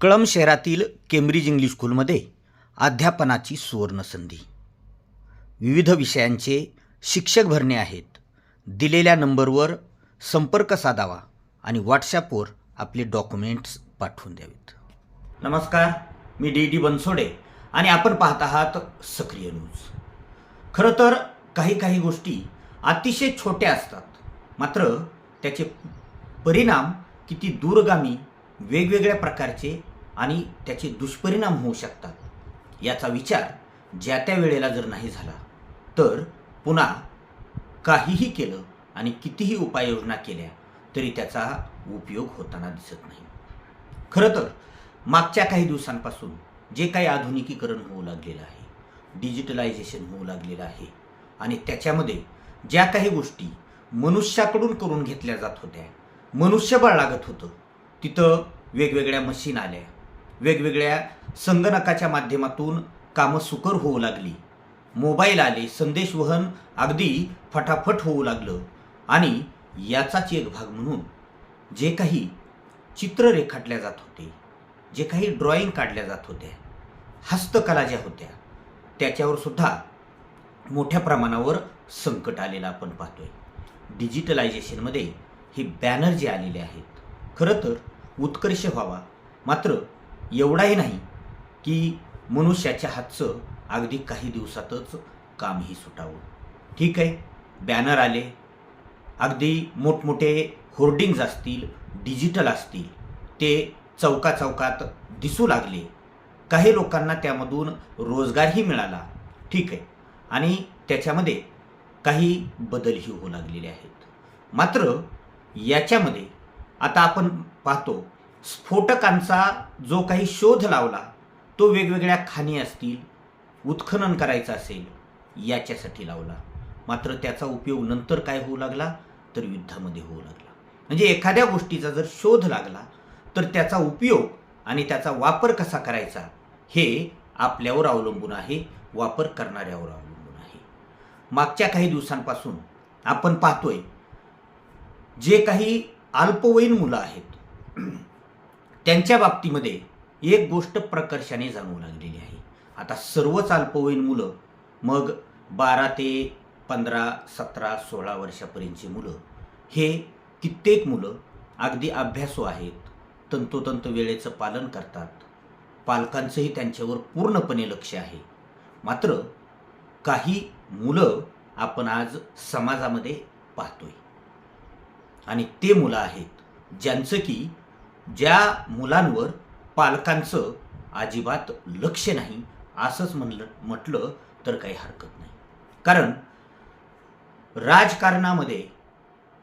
कळम शहरातील Cambridge English स्कूलमध्ये अध्यापनाची सुवर्णसंधी विविध विषयांचे शिक्षक भरणे आहेत. दिलेल्या नंबरवर संपर्क साधावा आणि व्हॉट्सॲपवर आपले डॉक्युमेंट्स पाठवून द्यावेत. नमस्कार मी डी डी बनसोडे आणि आपण पाहत आहात सक्रिय न्यूज. खरं तर काही काही गोष्टी अतिशय छोट्या असतात. मात्र त्याचे परिणाम किती दूरगामी वेगवेगळ्या प्रकारचे आणि त्याचे दुष्परिणाम होऊ शकतात. याचा विचार ज्या त्या वेळेला जर नाही झाला तर पुन्हा काहीही केलं आणि कितीही उपाययोजना केल्या तरी त्याचा उपयोग होताना दिसत नाही. खरं तर मागच्या काही दिवसांपासून जे काही आधुनिकीकरण होऊ लागलेलं आहे डिजिटलायझेशन होऊ लागलेलं आहे आणि त्याच्यामध्ये ज्या काही गोष्टी मनुष्याकडून करून घेतल्या जात होत्या मनुष्यबळ लागत होतं तिथं वेगवेगळ्या मशीन आल्या. वेगवेगळ्या संगणकाच्या माध्यमातून कामं सुकर होऊ लागली. मोबाईल आले संदेशवहन अगदी फटाफट होऊ लागलं. आणि याचाच एक भाग म्हणून जे काही चित्र रेखाटल्या जात होते जे काही ड्रॉइंग काढल्या जात होत्या हस्तकला ज्या होत्या त्याच्यावर सुद्धा मोठ्या प्रमाणावर संकट आलेलं आपण पाहतोय. डिजिटलायझेशनमध्ये हे बॅनर जे आलेले आहेत खरं तर उत्कर्ष व्हावा. मात्र एवढाही नाही की मनुष्याच्या हातचं अगदी काही दिवसातच कामही सुटावं. ठीक आहे? बॅनर आले. अगदी मोठमोठे होर्डिंग्ज असतील डिजिटल असतील ते चौका चौकात दिसू लागले. काही लोकांना त्यामधून रोजगारही मिळाला. ठीक आहे? आणि त्याच्यामध्ये काही बदलही होऊ लागलेले आहेत. मात्र याच्यामध्ये आता आपण पाहतो स्फोटकांचा जो काही शोध लावला तो वेगवेगळ्या खाणी असतील उत्खनन करायचं असेल याच्यासाठी लावला. मात्र त्याचा उपयोग नंतर काय होऊ लागला? तर युद्धामध्ये होऊ लागला. म्हणजे एखाद्या गोष्टीचा जर शोध लागला तर त्याचा उपयोग आणि त्याचा वापर कसा करायचा हे आपल्यावर अवलंबून आहे वापर करणाऱ्यावर अवलंबून आहे. मागच्या काही दिवसांपासून आपण पाहतोय जे काही अल्पवयीन मुलं आहेत त्यांच्या बाबतीमध्ये एक गोष्ट प्रकर्षाने जाणवू लागलेली आहे. आता सर्वच अल्पवयीन मुलं मग बारा ते पंधरा सतरा सोळा वर्षापर्यंतची मुलं हे कित्येक मुलं अगदी अभ्यासू आहेत तंतोतंत वेळेचं पालन करतात. पालकांचंही त्यांच्यावर पूर्णपणे लक्ष आहे. मात्र काही मुलं आपण आज समाजामध्ये पाहतोय. आणि ते मुलं आहेत ज्यांचं की ज्या मुलांवर पालकांचं अजिबात लक्ष नाही असंच म्हणलं म्हटलं तर काही हरकत नाही. कारण राजकारणामध्ये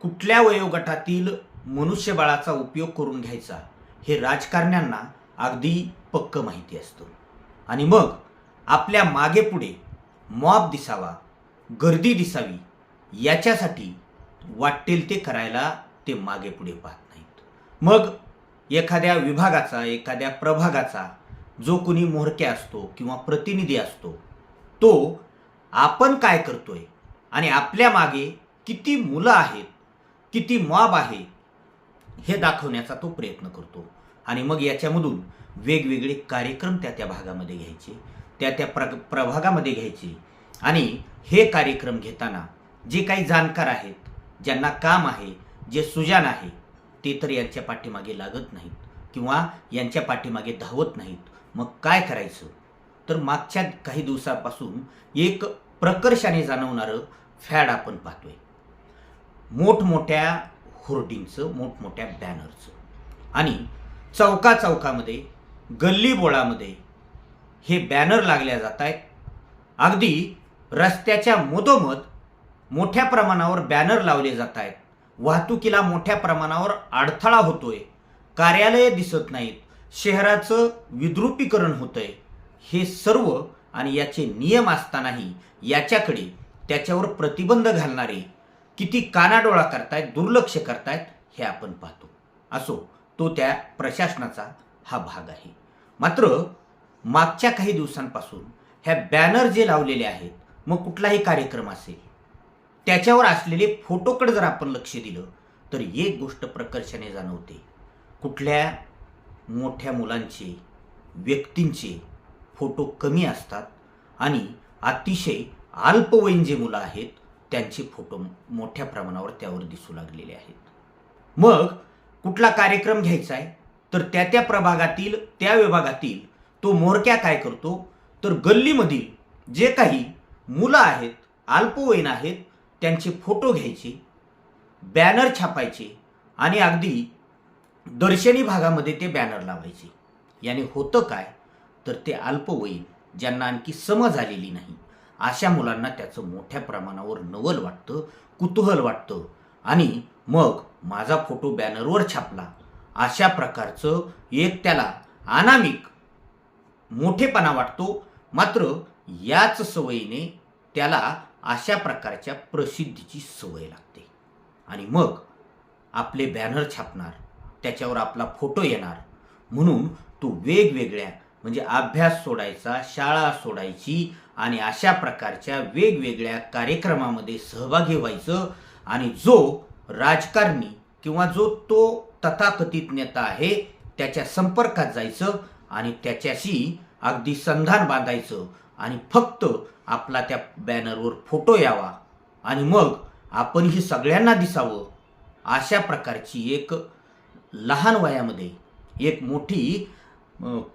कुठल्या वयोगटातील मनुष्यबळाचा उपयोग करून घ्यायचा हे राजकारण्यांना अगदी पक्क माहिती असतं. आणि मग आपल्या मागेपुढे मॉब दिसावा गर्दी दिसावी याच्यासाठी वाटेल ते करायला ते मागेपुढे पाहत नाहीत. मग एखाद्या विभागाचा एखाद्या प्रभागाचा जो कोणी मोहरक्या असतो किंवा प्रतिनिधी असतो तो आपण काय करतोय आणि आपल्या मागे किती मुलं आहेत किती मॉब आहे हे दाखवण्याचा तो प्रयत्न करतो. आणि मग याच्यामधून वेगवेगळे कार्यक्रम त्या त्या भागामध्ये घ्यायचे त्या त्या प्र प्रभागामध्ये घ्यायचे. आणि हे कार्यक्रम घेताना जे काही जाणकार आहेत ज्यांना काम आहे जे सुजान आहे ते तर यांच्या पाठीमागे लागत नाहीत किंवा यांच्या पाठीमागे धावत नाहीत. मग काय करायचं? तर मागच्या काही दिवसापासून एक प्रकर्षाने जाणवणारं फॅड आपण पाहतोय. मोठमोठ्या होर्डिंगचं मोठमोठ्या बॅनरचं. आणि चौका चौकामध्ये गल्ली बोळामध्ये हे बॅनर लागल्या जात आहेत अगदी रस्त्याच्या मधोमध मोठ्या प्रमाणावर बॅनर लावले जात आहेत वाहतुकीला मोठ्या प्रमाणावर अडथळा होतोय. कार्यालये दिसत नाहीत. शहराचं विद्रुपीकरण होतंय. हे सर्व आणि याचे नियम असतानाही याच्याकडे त्याच्यावर प्रतिबंध घालणारे किती कानाडोळा करतायत दुर्लक्ष करतायत हे आपण पाहतो. असो तो त्या प्रशासनाचा हा भाग आहे. मात्र मागच्या काही दिवसांपासून ह्या बॅनर जे लावलेले आहेत मग कुठलाही कार्यक्रम असेल त्याच्यावर असलेले फोटोकडे जर आपण लक्ष दिलं तर एक गोष्ट प्रकर्षाने जाणवते. कुठल्या मोठ्या मुलांचे व्यक्तींचे फोटो कमी असतात आणि अतिशय अल्पवयीन जे मुलं आहेत त्यांचे फोटो मोठ्या प्रमाणावर त्यावर दिसू लागलेले आहेत. मग कुठला कार्यक्रम घ्यायचा आहे? तर त्या त्या प्रभागातील त्या विभागातील तो मोरक्या काय करतो? तर गल्लीमधील जे काही मुलं आहेत अल्पवयीन आहेत त्यांचे फोटो घ्यायचे बॅनर छापायचे आणि अगदी दर्शनी भागामध्ये ते बॅनर लावायचे. याने होतं काय? तर ते अल्पवयीन ज्यांना आणखी समज आलेली नाही. अशा मुलांना त्याचं मोठ्या प्रमाणावर नवल वाटतं कुतूहल वाटतं आणि मग माझा फोटो बॅनरवर छापला. अशा प्रकारचं एक त्याला अनामिक मोठेपणा वाटतो. मात्र याच सवयीने त्याला अशा प्रकारच्या प्रसिद्धीची सवय लागते. आणि मग आपले बॅनर छापणार त्याच्यावर आपला फोटो येणार. म्हणून तो वेगवेगळ्या म्हणजे अभ्यास सोडायचा शाळा सोडायची आणि अशा प्रकारच्या वेगवेगळ्या कार्यक्रमामध्ये सहभागी व्हायचं. आणि जो राजकारणी किंवा जो तो तथाकथित नेता आहे त्याच्या संपर्कात जायचं आणि त्याच्याशी अगदी संधान बांधायचं. आणि फक्त आपला त्या बॅनरवर फोटो यावा आणि मग आपणही सगळ्यांना दिसावं अशा प्रकारची एक लहान वयामध्ये एक मोठी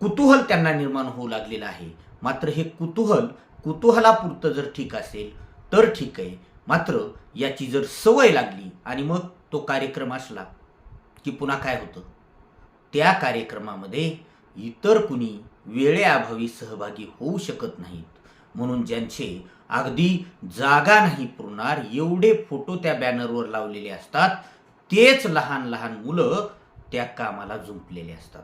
कुतूहल त्यांना निर्माण होऊ लागलेलं आहे. मात्र हे कुतूहल कुतूहलापुरतं जर ठीक असेल तर ठीक आहे. मात्र याची जर सवय लागली आणि मग तो कार्यक्रम असला की पुन्हा काय होतं? त्या कार्यक्रमामध्ये इतर कुणी वेळेअभावी सहभागी होऊ शकत नाहीत. म्हणून ज्यांचे अगदी जागा नाही पुरणार एवढे फोटो त्या बॅनरवर लावलेले असतात तेच लहान लहान मुलं त्या कामाला जुंपलेले असतात.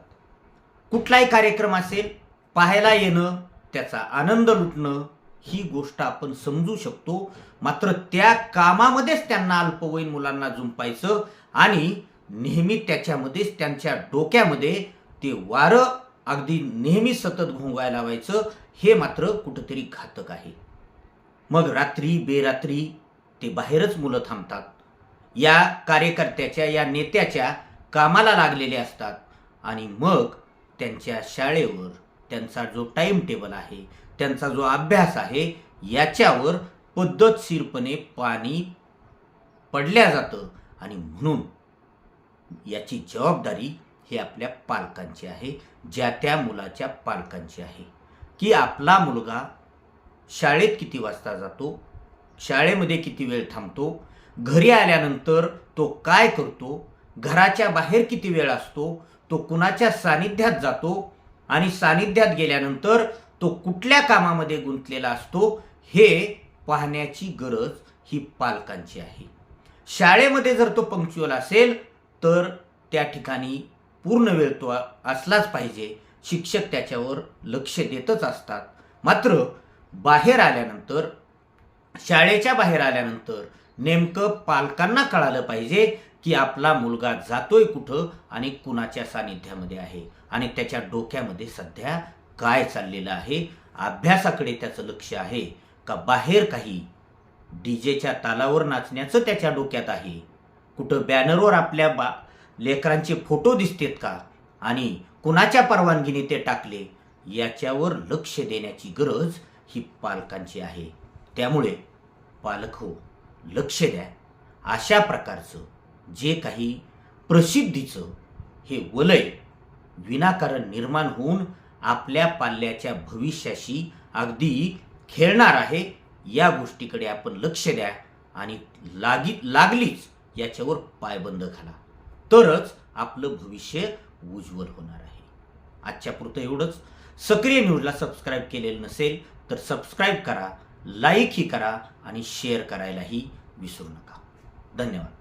कुठलाही कार्यक्रम असेल पाहायला येणं त्याचा आनंद लुटणं ही गोष्ट आपण समजू शकतो. मात्र त्या कामामध्येच त्यांना अल्पवयीन मुलांना जुंपायचं आणि नेहमी त्याच्यामध्येच त्यांच्या डोक्यामध्ये ते वारं अगदी नेहमी सतत घोंगायला लावायचं हे मात्र कुठंतरी घातक आहे. मग रात्री बेरात्री ते बाहेरच मुलं थांबतात. या कार्यकर्त्याच्या या नेत्याच्या कामाला लागलेले असतात आणि मग त्यांच्या शाळेवर त्यांचा जो टाईम टेबल आहे त्यांचा जो अभ्यास आहे याच्यावर पद्धतशीरपणे पाणी पडल्या जातं आणि म्हणून याची जबाबदारी ही आपल्या पालकांची आहे ज्या त्या मुलाच्या पालकांची आहे. की आपला मुलगा शाळेत किती वाजता जातो शाळेमध्ये किती वेळ थांबतो घरी आल्यानंतर तो काय करतो घराच्या बाहेर किती वेळ असतो तो कुणाच्या सानिध्यात जातो आणि सानिध्यात गेल्यानंतर तो कुठल्या कामामध्ये गुंतलेला असतो हे पाहण्याची गरज ही पालकांची आहे. शाळेमध्ये जर तो पंक्च्युअल असेल तर त्या ठिकाणी पूर्ण वेळ तो असलाच पाहिजे. शिक्षक त्याच्यावर लक्ष देतच असतात. मात्र बाहेर आल्यानंतर शाळेच्या बाहेर आल्यानंतर नेमकं पालकांना कळालं पाहिजे की आपला मुलगा जातोय कुठं आणि कुणाच्या सानिध्यामध्ये आहे आणि त्याच्या डोक्यामध्ये सध्या काय चाललेलं आहे अभ्यासाकडे त्याचं लक्ष आहे का बाहेर काही? डीजेच्या तालावर नाचण्याचं त्याच्या डोक्यात आहे. कुठं बॅनरवर आपल्या बा लेकरांचे फोटो दिसतेत का? आणि कुणाच्या परवानगीने ते टाकले? याच्यावर लक्ष देण्याची गरज ही पालकांची आहे. त्यामुळे पालक हो लक्ष द्या. अशा प्रकारचं जे काही प्रसिद्धीचं हे वलय विनाकारण निर्माण होऊन आपल्या पाल्याच्या भविष्याशी अगदी खेळणार आहे या गोष्टीकडे आपण लक्ष द्या आणि लागी लागलीच याच्यावर पायबंद घाला. तरच आपलं भविष्य उज्ज्वल होणार आहे. आजच्या पुरतं एवढंच. सक्रिय न्यूजला सबस्क्राईब केलेलं नसेल तर सबस्क्राईब करा लाईकही करा आणि शेअर करायलाही विसरू नका. धन्यवाद.